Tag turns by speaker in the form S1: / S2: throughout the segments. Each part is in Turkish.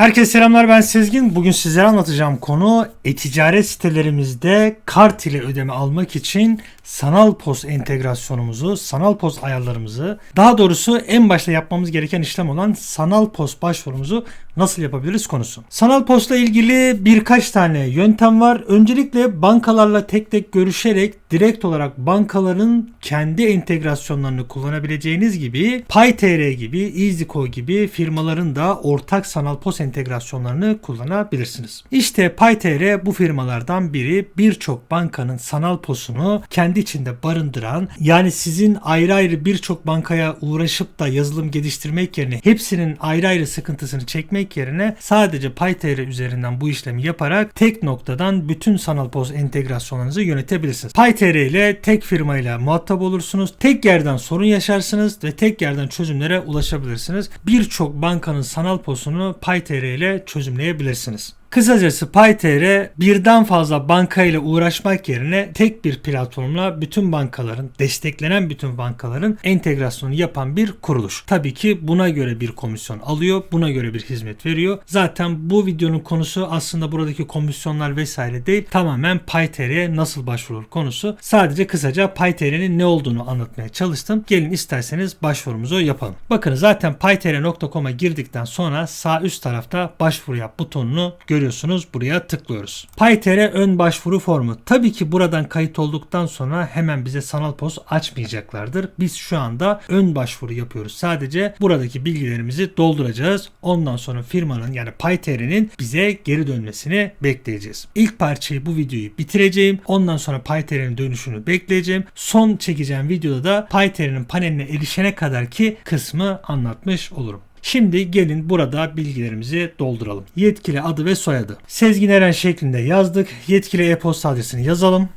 S1: Herkese selamlar ben Sezgin. Bugün sizlere anlatacağım konu e-ticaret sitelerimizde kart ile ödeme almak için sanal pos entegrasyonumuzu, sanal pos ayarlarımızı, daha doğrusu en başta yapmamız gereken işlem olan sanal pos başvurumuzu nasıl yapabiliriz konusu. Sanal postla ilgili birkaç tane yöntem var. Öncelikle bankalarla tek tek görüşerek direkt olarak bankaların kendi entegrasyonlarını kullanabileceğiniz gibi PayTR gibi, EasyCo gibi firmaların da ortak sanal pos entegrasyonlarını kullanabilirsiniz. İşte PayTR bu firmalardan biri birçok bankanın sanal posunu kendi içinde barındıran yani sizin ayrı ayrı birçok bankaya uğraşıp da yazılım geliştirmek yerine hepsinin ayrı ayrı sıkıntısını çekmek yerine sadece PayTR üzerinden bu işlemi yaparak tek noktadan bütün sanal poz entegrasyonlarınızı yönetebilirsiniz. PayTR ile tek firmayla muhatap olursunuz. Tek yerden sorun yaşarsınız ve tek yerden çözümlere ulaşabilirsiniz. Birçok bankanın sanal posunu PayTR ile çözümleyebilirsiniz. Kısacası PayTR birden fazla banka ile uğraşmak yerine tek bir platformla bütün bankaların, desteklenen bütün bankaların entegrasyonu yapan bir kuruluş. Tabii ki buna göre bir komisyon alıyor, buna göre bir hizmet veriyor. Zaten bu videonun konusu aslında buradaki komisyonlar vesaire değil, tamamen PayTR'ye nasıl başvurulur konusu. Sadece kısaca PayTR'nin ne olduğunu anlatmaya çalıştım. Gelin isterseniz başvurumuzu yapalım. Bakın zaten paytr.com'a girdikten sonra sağ üst tarafta başvuru yap butonunu görüyorsunuz görüyorsunuz. Buraya tıklıyoruz. PyTR ön başvuru formu. Tabii ki buradan kayıt olduktan sonra hemen bize sanal poz açmayacaklardır. Biz şu anda ön başvuru yapıyoruz. Sadece buradaki bilgilerimizi dolduracağız. Ondan sonra firmanın yani PyTR'nin bize geri dönmesini bekleyeceğiz. İlk parçayı bu videoyu bitireceğim. Ondan sonra PyTR'nin dönüşünü bekleyeceğim. Son çekeceğim videoda da PyTR'nin paneline erişene kadar ki kısmı anlatmış olurum. Şimdi gelin burada bilgilerimizi dolduralım. Yetkili adı ve soyadı. Sezgin Eren şeklinde yazdık. Yetkili e-posta adresini yazalım.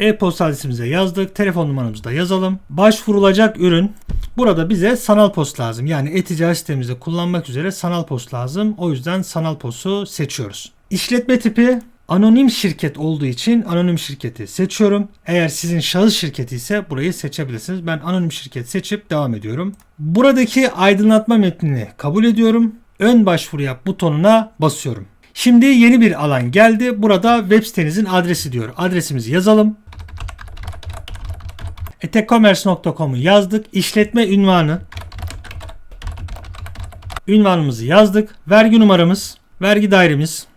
S1: E-posta adresimize yazdık. Telefon numaramızı da yazalım. Başvurulacak ürün. Burada bize sanal post lazım. Yani e-ticaret sitemizde kullanmak üzere sanal post lazım. O yüzden sanal postu seçiyoruz. İşletme tipi Anonim şirket olduğu için anonim şirketi seçiyorum. Eğer sizin şahıs şirketi ise burayı seçebilirsiniz. Ben anonim şirket seçip devam ediyorum. Buradaki aydınlatma metnini kabul ediyorum. Ön başvuru yap butonuna basıyorum. Şimdi yeni bir alan geldi. Burada web sitenizin adresi diyor. Adresimizi yazalım. etekcommerce.com'u yazdık. İşletme ünvanı. Ünvanımızı yazdık. Vergi numaramız, vergi dairemiz,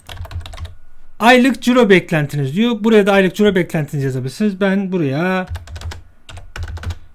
S1: Aylık ciro beklentiniz diyor. Buraya da aylık ciro beklentinizi yazabilirsiniz. Ben buraya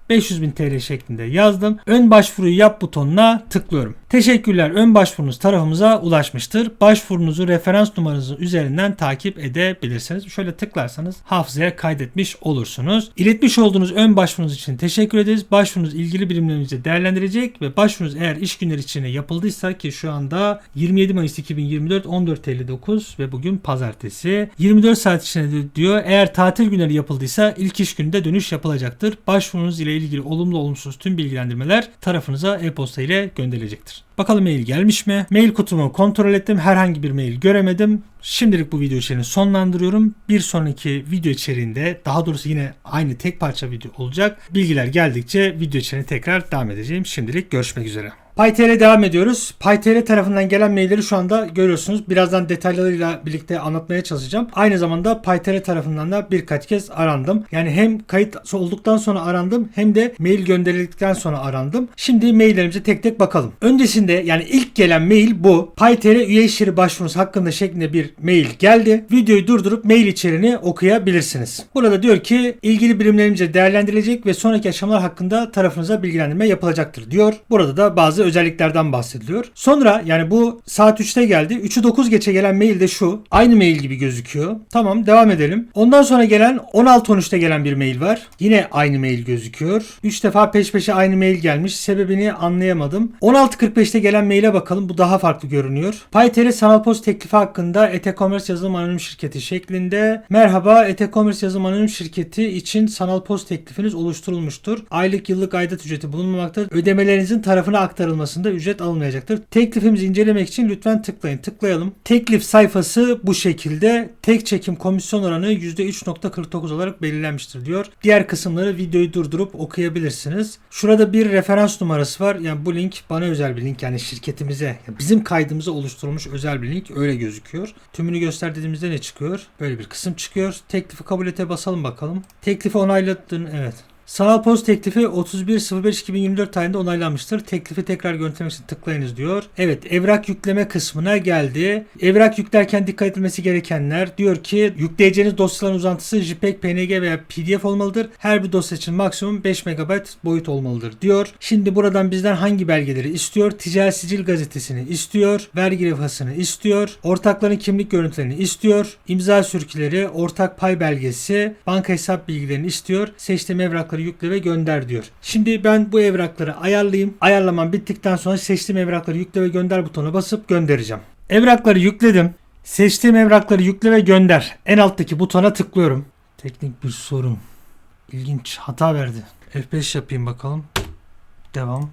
S1: 500 bin TL şeklinde yazdım. Ön başvuruyu yap butonuna tıklıyorum. Teşekkürler ön başvurunuz tarafımıza ulaşmıştır. Başvurunuzu referans numaranızın üzerinden takip edebilirsiniz. Şöyle tıklarsanız hafızaya kaydetmiş olursunuz. İletmiş olduğunuz ön başvurunuz için teşekkür ederiz. Başvurunuz ilgili birimlerimizce değerlendirecek ve başvurunuz eğer iş günleri içinde yapıldıysa ki şu anda 27 Mayıs 2024 14.59 ve bugün pazartesi 24 saat içinde diyor. Eğer tatil günleri yapıldıysa ilk iş gününde dönüş yapılacaktır. Başvurunuz ile ilgili olumlu olumsuz tüm bilgilendirmeler tarafınıza e-posta ile gönderilecektir. Bakalım mail gelmiş mi? Mail kutumu kontrol ettim. Herhangi bir mail göremedim. Şimdilik bu video içeriğini sonlandırıyorum. Bir sonraki video içeriğinde daha doğrusu yine aynı tek parça video olacak. Bilgiler geldikçe video içeriğine tekrar devam edeceğim. Şimdilik görüşmek üzere. PyTR devam ediyoruz. PyTR tarafından gelen mailleri şu anda görüyorsunuz. Birazdan detaylarıyla birlikte anlatmaya çalışacağım. Aynı zamanda PyTR tarafından da birkaç kez arandım. Yani hem kayıt olduktan sonra arandım hem de mail gönderildikten sonra arandım. Şimdi maillerimize tek tek bakalım. Öncesinde yani ilk gelen mail bu. PyTR üye işleri başvurusu hakkında şeklinde bir mail geldi. Videoyu durdurup mail içeriğini okuyabilirsiniz. Burada diyor ki ilgili birimlerimizce değerlendirilecek ve sonraki aşamalar hakkında tarafınıza bilgilendirme yapılacaktır diyor. Burada da bazı özelliklerden bahsediliyor. Sonra yani bu saat 3'te geldi. 3'ü 9 geçe gelen mail de şu. Aynı mail gibi gözüküyor. Tamam devam edelim. Ondan sonra gelen 16-13'te gelen bir mail var. Yine aynı mail gözüküyor. 3 defa peş peşe aynı mail gelmiş. Sebebini anlayamadım. 16.45'te gelen maile bakalım. Bu daha farklı görünüyor. PyTR sanal post teklifi hakkında e-commerce yazılım anonim şirketi şeklinde. Merhaba e-commerce yazılım anonim şirketi için sanal post teklifiniz oluşturulmuştur. Aylık yıllık aidat ücreti bulunmamaktadır. Ödemelerinizin tarafına aktarılmıştır aktarılmasında ücret alınmayacaktır. Teklifimizi incelemek için lütfen tıklayın. Tıklayalım. Teklif sayfası bu şekilde. Tek çekim komisyon oranı %3.49 olarak belirlenmiştir diyor. Diğer kısımları videoyu durdurup okuyabilirsiniz. Şurada bir referans numarası var. Yani bu link bana özel bir link. Yani şirketimize, bizim kaydımıza oluşturulmuş özel bir link. Öyle gözüküyor. Tümünü göster dediğimizde ne çıkıyor? Böyle bir kısım çıkıyor. Teklifi kabul ete basalım bakalım. Teklifi onayladın. Evet. Sanal poz teklifi 31.05.2024 tarihinde onaylanmıştır. Teklifi tekrar göndermek için tıklayınız diyor. Evet evrak yükleme kısmına geldi. Evrak yüklerken dikkat edilmesi gerekenler diyor ki yükleyeceğiniz dosyaların uzantısı JPEG, PNG veya PDF olmalıdır. Her bir dosya için maksimum 5 MB boyut olmalıdır diyor. Şimdi buradan bizden hangi belgeleri istiyor? Ticaret Sicil gazetesini istiyor. Vergi levhasını istiyor. Ortakların kimlik görüntülerini istiyor. imza sürküleri, ortak pay belgesi, banka hesap bilgilerini istiyor. Seçtiğim evrakları yükle ve gönder diyor. Şimdi ben bu evrakları ayarlayayım. Ayarlamam bittikten sonra seçtiğim evrakları yükle ve gönder butonuna basıp göndereceğim. Evrakları yükledim. Seçtiğim evrakları yükle ve gönder. En alttaki butona tıklıyorum. Teknik bir sorun. İlginç hata verdi. F5 yapayım bakalım. Devam.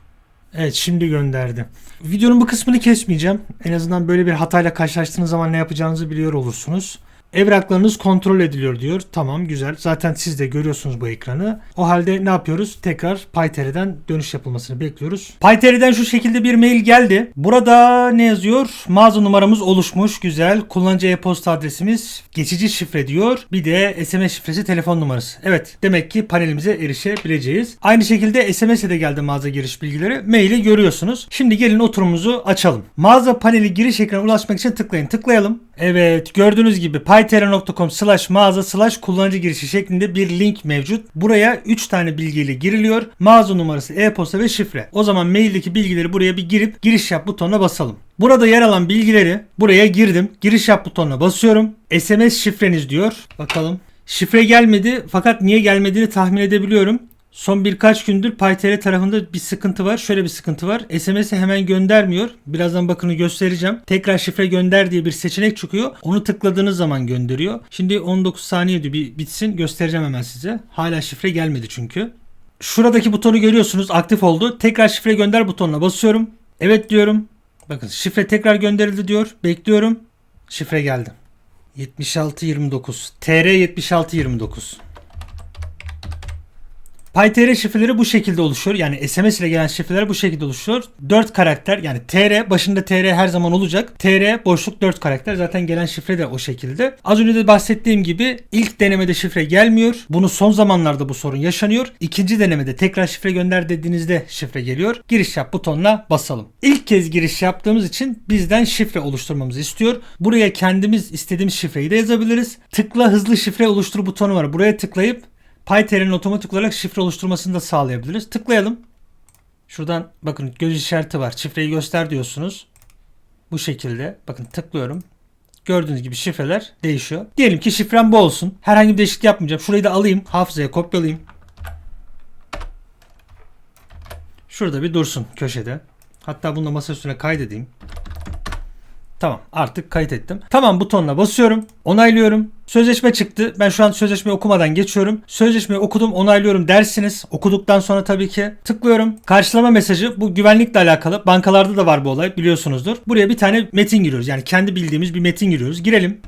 S1: Evet şimdi gönderdi. Videonun bu kısmını kesmeyeceğim. En azından böyle bir hatayla karşılaştığınız zaman ne yapacağınızı biliyor olursunuz. Evraklarınız kontrol ediliyor diyor. Tamam güzel. Zaten siz de görüyorsunuz bu ekranı. O halde ne yapıyoruz? Tekrar PyTerry'den dönüş yapılmasını bekliyoruz. PyTerry'den şu şekilde bir mail geldi. Burada ne yazıyor? Mağaza numaramız oluşmuş. Güzel. Kullanıcı e-posta adresimiz geçici şifre diyor. Bir de SMS şifresi telefon numarası. Evet. Demek ki panelimize erişebileceğiz. Aynı şekilde SMS'e de geldi mağaza giriş bilgileri. Maili görüyorsunuz. Şimdi gelin oturumumuzu açalım. Mağaza paneli giriş ekranına ulaşmak için tıklayın. Tıklayalım. Evet gördüğünüz gibi pytera.com slash mağaza slash kullanıcı girişi şeklinde bir link mevcut. Buraya 3 tane bilgiyle giriliyor. Mağaza numarası, e-posta ve şifre. O zaman maildeki bilgileri buraya bir girip giriş yap butonuna basalım. Burada yer alan bilgileri buraya girdim. Giriş yap butonuna basıyorum. SMS şifreniz diyor. Bakalım. Şifre gelmedi fakat niye gelmediğini tahmin edebiliyorum. Son birkaç gündür PyTR tarafında bir sıkıntı var. Şöyle bir sıkıntı var. SMS'i hemen göndermiyor. Birazdan bakını göstereceğim. Tekrar şifre gönder diye bir seçenek çıkıyor. Onu tıkladığınız zaman gönderiyor. Şimdi 19 saniye bir bitsin. Göstereceğim hemen size. Hala şifre gelmedi çünkü. Şuradaki butonu görüyorsunuz. Aktif oldu. Tekrar şifre gönder butonuna basıyorum. Evet diyorum. Bakın şifre tekrar gönderildi diyor. Bekliyorum. Şifre geldi. 7629. TR 7629. PyTR şifreleri bu şekilde oluşuyor. Yani SMS ile gelen şifreler bu şekilde oluşuyor. 4 karakter yani TR başında TR her zaman olacak. TR boşluk 4 karakter. Zaten gelen şifre de o şekilde. Az önce de bahsettiğim gibi ilk denemede şifre gelmiyor. Bunu son zamanlarda bu sorun yaşanıyor. İkinci denemede tekrar şifre gönder dediğinizde şifre geliyor. Giriş yap butonuna basalım. İlk kez giriş yaptığımız için bizden şifre oluşturmamızı istiyor. Buraya kendimiz istediğimiz şifreyi de yazabiliriz. Tıkla hızlı şifre oluştur butonu var. Buraya tıklayıp PyTer'in otomatik olarak şifre oluşturmasını da sağlayabiliriz. Tıklayalım. Şuradan bakın göz işareti var. Şifreyi göster diyorsunuz. Bu şekilde. Bakın tıklıyorum. Gördüğünüz gibi şifreler değişiyor. Diyelim ki şifrem bu olsun. Herhangi bir değişiklik yapmayacağım. Şurayı da alayım. Hafızaya kopyalayayım. Şurada bir dursun köşede. Hatta bunu da masa üstüne kaydedeyim. Tamam artık kayıt ettim. Tamam butonuna basıyorum. Onaylıyorum. Sözleşme çıktı. Ben şu an sözleşmeyi okumadan geçiyorum. Sözleşmeyi okudum onaylıyorum dersiniz. Okuduktan sonra tabii ki tıklıyorum. Karşılama mesajı bu güvenlikle alakalı. Bankalarda da var bu olay biliyorsunuzdur. Buraya bir tane metin giriyoruz. Yani kendi bildiğimiz bir metin giriyoruz. Girelim.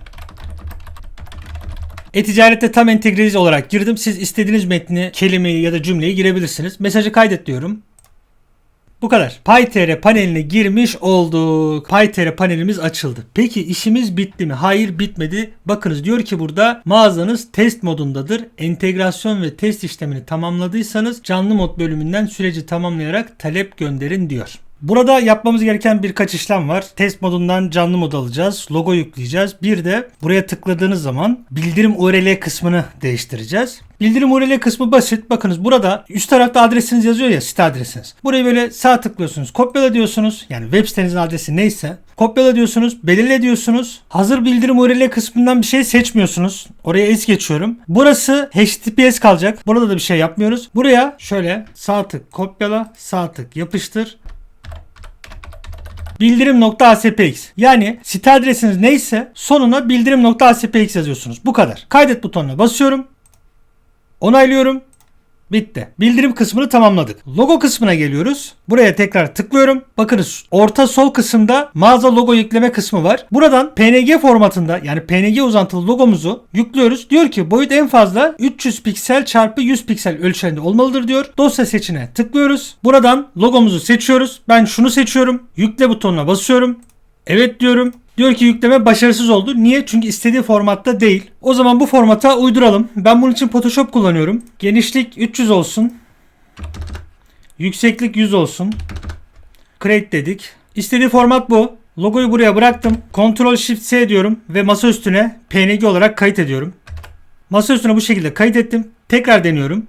S1: E-ticarette tam entegreyiz olarak girdim. Siz istediğiniz metni, kelimeyi ya da cümleyi girebilirsiniz. Mesajı kaydet diyorum. Bu kadar. PyTR paneline girmiş olduk. PyTR panelimiz açıldı. Peki işimiz bitti mi? Hayır bitmedi. Bakınız diyor ki burada mağazanız test modundadır. Entegrasyon ve test işlemini tamamladıysanız canlı mod bölümünden süreci tamamlayarak talep gönderin diyor. Burada yapmamız gereken birkaç işlem var. Test modundan canlı mod alacağız. Logo yükleyeceğiz. Bir de buraya tıkladığınız zaman bildirim URL kısmını değiştireceğiz. Bildirim URL kısmı basit. Bakınız burada üst tarafta adresiniz yazıyor ya site adresiniz. Burayı böyle sağ tıklıyorsunuz. Kopyala diyorsunuz. Yani web sitenizin adresi neyse. Kopyala diyorsunuz. Belirle diyorsunuz. Hazır bildirim URL kısmından bir şey seçmiyorsunuz. Oraya es geçiyorum. Burası HTTPS kalacak. Burada da bir şey yapmıyoruz. Buraya şöyle sağ tık kopyala, sağ tık yapıştır. Bildirim.aspx yani site adresiniz neyse sonuna bildirim.aspx yazıyorsunuz. Bu kadar. Kaydet butonuna basıyorum. Onaylıyorum. Bitti. Bildirim kısmını tamamladık. Logo kısmına geliyoruz. Buraya tekrar tıklıyorum. Bakınız orta sol kısımda mağaza logo yükleme kısmı var. Buradan PNG formatında yani PNG uzantılı logomuzu yüklüyoruz. Diyor ki boyut en fazla 300 piksel çarpı 100 piksel ölçeğinde olmalıdır diyor. Dosya seçine tıklıyoruz. Buradan logomuzu seçiyoruz. Ben şunu seçiyorum. Yükle butonuna basıyorum. Evet diyorum. Diyor ki yükleme başarısız oldu. Niye? Çünkü istediği formatta değil. O zaman bu formata uyduralım. Ben bunun için Photoshop kullanıyorum. Genişlik 300 olsun. Yükseklik 100 olsun. Create dedik. İstediği format bu. Logoyu buraya bıraktım. Ctrl Shift S diyorum ve masa üstüne PNG olarak kayıt ediyorum. Masa üstüne bu şekilde kayıt ettim. Tekrar deniyorum.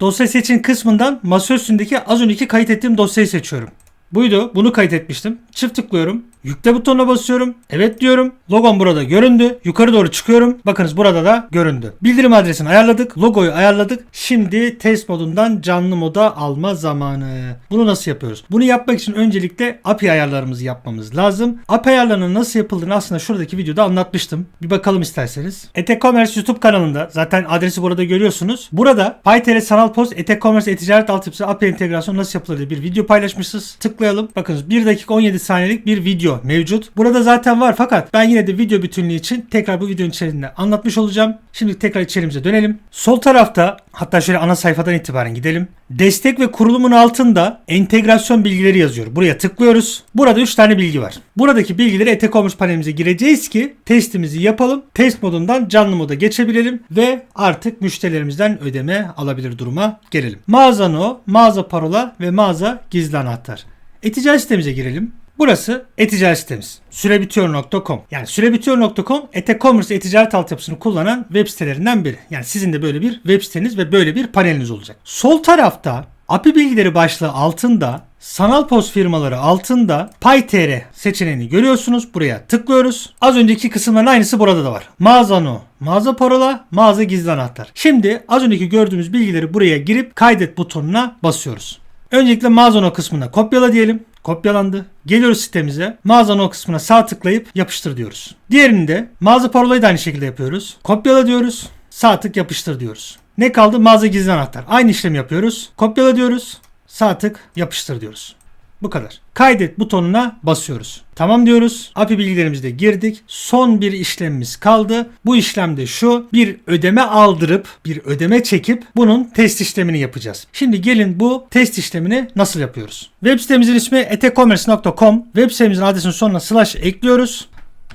S1: Dosya seçin kısmından masa üstündeki az önceki kayıt ettiğim dosyayı seçiyorum. Buydu. Bunu kaydetmiştim. Çift tıklıyorum. Yükle butonuna basıyorum. Evet diyorum. Logom burada göründü. Yukarı doğru çıkıyorum. Bakınız burada da göründü. Bildirim adresini ayarladık. Logoyu ayarladık. Şimdi test modundan canlı moda alma zamanı. Bunu nasıl yapıyoruz? Bunu yapmak için öncelikle API ayarlarımızı yapmamız lazım. API ayarlarının nasıl yapıldığını aslında şuradaki videoda anlatmıştım. Bir bakalım isterseniz. E-Commerce YouTube kanalında zaten adresi burada görüyorsunuz. Burada PyTR Sanal Post E-Commerce e-ticaret altyapısı API entegrasyonu nasıl yapılır diye bir video paylaşmışız. Tıklayalım. Bakınız 1 dakika 17 saniyelik bir video mevcut. Burada zaten var fakat ben yine de video bütünlüğü için tekrar bu videonun içerisinde anlatmış olacağım. Şimdi tekrar içerimize dönelim. Sol tarafta hatta şöyle ana sayfadan itibaren gidelim. Destek ve kurulumun altında entegrasyon bilgileri yazıyor. Buraya tıklıyoruz. Burada 3 tane bilgi var. Buradaki bilgileri e-commerce panelimize gireceğiz ki testimizi yapalım. Test modundan canlı moda geçebilelim ve artık müşterilerimizden ödeme alabilir duruma gelelim. Mağaza no, mağaza parola ve mağaza gizli anahtar. E-ticaret sitemize girelim. Burası e-ticaret sitemiz. Sürebitiyor.com. Yani sürebitiyor.com e-commerce e-ticaret altyapısını kullanan web sitelerinden biri. Yani sizin de böyle bir web siteniz ve böyle bir paneliniz olacak. Sol tarafta API bilgileri başlığı altında sanal post firmaları altında PyTR seçeneğini görüyorsunuz. Buraya tıklıyoruz. Az önceki kısımların aynısı burada da var. Mağaza no, mağaza parola, mağaza gizli anahtar. Şimdi az önceki gördüğümüz bilgileri buraya girip kaydet butonuna basıyoruz. Öncelikle mağaza no kısmına kopyala diyelim. Kopyalandı. Geliyoruz sitemize. Mağaza no kısmına sağ tıklayıp yapıştır diyoruz. Diğerini de mağaza parolayı da aynı şekilde yapıyoruz. Kopyala diyoruz. Sağ tık yapıştır diyoruz. Ne kaldı? Mağaza gizli anahtar. Aynı işlemi yapıyoruz. Kopyala diyoruz. Sağ tık yapıştır diyoruz. Bu kadar. Kaydet butonuna basıyoruz. Tamam diyoruz. API bilgilerimizi de girdik. Son bir işlemimiz kaldı. Bu işlemde şu. Bir ödeme aldırıp bir ödeme çekip bunun test işlemini yapacağız. Şimdi gelin bu test işlemini nasıl yapıyoruz? Web sitemizin ismi etecommerce.com. Web sitemizin adresinin sonuna slash ekliyoruz.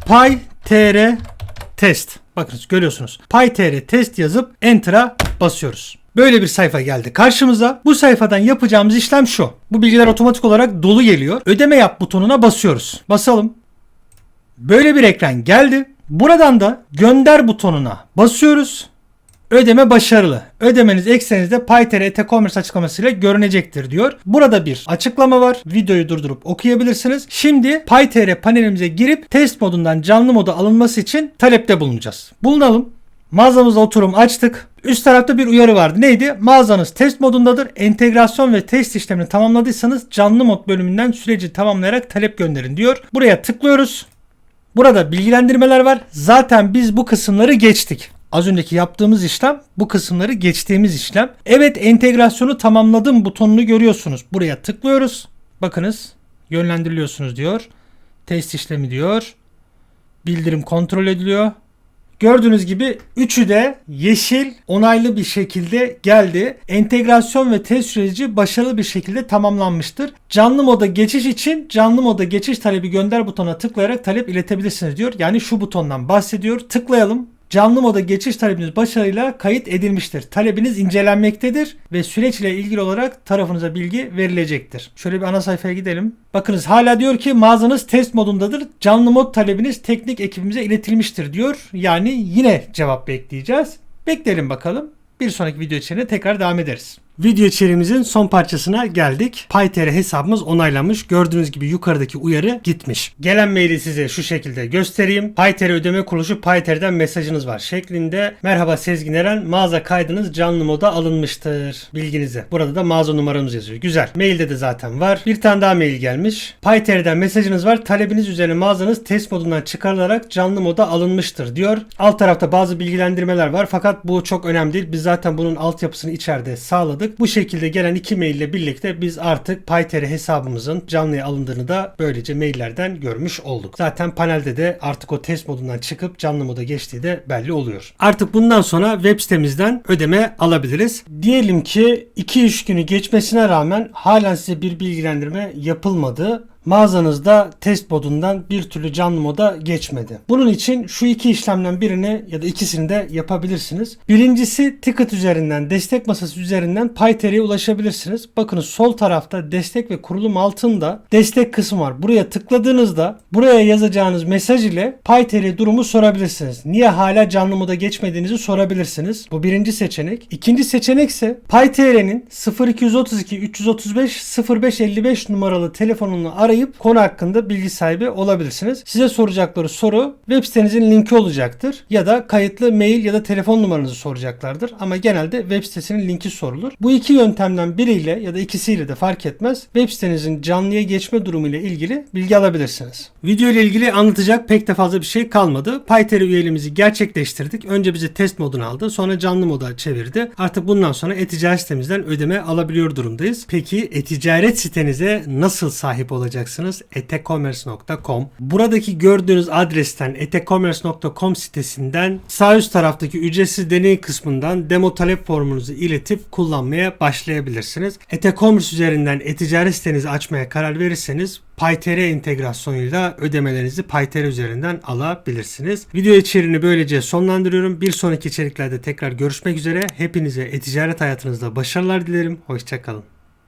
S1: PyTR test. Bakınız görüyorsunuz. PyTR test yazıp enter'a basıyoruz. Böyle bir sayfa geldi karşımıza. Bu sayfadan yapacağımız işlem şu. Bu bilgiler otomatik olarak dolu geliyor. Ödeme yap butonuna basıyoruz. Basalım. Böyle bir ekran geldi. Buradan da gönder butonuna basıyoruz. Ödeme başarılı. Ödemeniz eksenizde PyTR e-commerce açıklamasıyla görünecektir diyor. Burada bir açıklama var. Videoyu durdurup okuyabilirsiniz. Şimdi PyTR panelimize girip test modundan canlı moda alınması için talepte bulunacağız. Bulunalım. Mağazamızda oturum açtık. Üst tarafta bir uyarı vardı. Neydi? Mağazanız test modundadır. Entegrasyon ve test işlemini tamamladıysanız canlı mod bölümünden süreci tamamlayarak talep gönderin diyor. Buraya tıklıyoruz. Burada bilgilendirmeler var. Zaten biz bu kısımları geçtik. Az önceki yaptığımız işlem bu kısımları geçtiğimiz işlem. Evet entegrasyonu tamamladım butonunu görüyorsunuz. Buraya tıklıyoruz. Bakınız yönlendiriliyorsunuz diyor. Test işlemi diyor. Bildirim kontrol ediliyor. Gördüğünüz gibi üçü de yeşil onaylı bir şekilde geldi. Entegrasyon ve test süreci başarılı bir şekilde tamamlanmıştır. Canlı moda geçiş için canlı moda geçiş talebi gönder butonuna tıklayarak talep iletebilirsiniz diyor. Yani şu butondan bahsediyor. Tıklayalım. Canlı moda geçiş talebiniz başarıyla kayıt edilmiştir. Talebiniz incelenmektedir ve süreç ile ilgili olarak tarafınıza bilgi verilecektir. Şöyle bir ana sayfaya gidelim. Bakınız hala diyor ki mağazanız test modundadır. Canlı mod talebiniz teknik ekibimize iletilmiştir diyor. Yani yine cevap bekleyeceğiz. Bekleyelim bakalım. Bir sonraki video içerisinde tekrar devam ederiz. Video içeriğimizin son parçasına geldik. PyTR hesabımız onaylanmış. Gördüğünüz gibi yukarıdaki uyarı gitmiş. Gelen maili size şu şekilde göstereyim. PyTR ödeme kuruluşu PyTR'den mesajınız var şeklinde. Merhaba Sezgin Eren mağaza kaydınız canlı moda alınmıştır. Bilginize. Burada da mağaza numaramız yazıyor. Güzel. Mailde de zaten var. Bir tane daha mail gelmiş. PyTR'den mesajınız var. Talebiniz üzerine mağazanız test modundan çıkarılarak canlı moda alınmıştır diyor. Alt tarafta bazı bilgilendirmeler var fakat bu çok önemli değil. Biz zaten bunun altyapısını içeride sağladık. Bu şekilde gelen iki mail ile birlikte biz artık PyTR hesabımızın canlıya alındığını da böylece maillerden görmüş olduk. Zaten panelde de artık o test modundan çıkıp canlı moda geçtiği de belli oluyor. Artık bundan sonra web sitemizden ödeme alabiliriz. Diyelim ki 2-3 günü geçmesine rağmen halen size bir bilgilendirme yapılmadı mağazanızda test modundan bir türlü canlı moda geçmedi. Bunun için şu iki işlemden birini ya da ikisini de yapabilirsiniz. Birincisi ticket üzerinden, destek masası üzerinden PyTR'ye ulaşabilirsiniz. Bakınız sol tarafta destek ve kurulum altında destek kısmı var. Buraya tıkladığınızda buraya yazacağınız mesaj ile PyTR durumu sorabilirsiniz. Niye hala canlı moda geçmediğinizi sorabilirsiniz. Bu birinci seçenek. İkinci seçenek ise PyTR'nin 0232 335 0555 numaralı telefonunu arayıp konu hakkında bilgi sahibi olabilirsiniz. Size soracakları soru web sitenizin linki olacaktır ya da kayıtlı mail ya da telefon numaranızı soracaklardır ama genelde web sitesinin linki sorulur. Bu iki yöntemden biriyle ya da ikisiyle de fark etmez web sitenizin canlıya geçme durumu ile ilgili bilgi alabilirsiniz. Video ile ilgili anlatacak pek de fazla bir şey kalmadı. PyTR üyeliğimizi gerçekleştirdik. Önce bizi test moduna aldı. Sonra canlı moda çevirdi. Artık bundan sonra e-ticaret sitemizden ödeme alabiliyor durumdayız. Peki e-ticaret sitenize nasıl sahip olacaksınız? etecommerce.com Buradaki gördüğünüz adresten etecommerce.com sitesinden sağ üst taraftaki ücretsiz deney kısmından demo talep formunuzu iletip kullanmaya başlayabilirsiniz. E-commerce üzerinden e-ticaret sitenizi açmaya karar verirseniz PyTR entegrasyonuyla ödemelerinizi PyTR üzerinden alabilirsiniz. Video içeriğini böylece sonlandırıyorum. Bir sonraki içeriklerde tekrar görüşmek üzere. Hepinize e-ticaret hayatınızda başarılar dilerim. Hoşçakalın.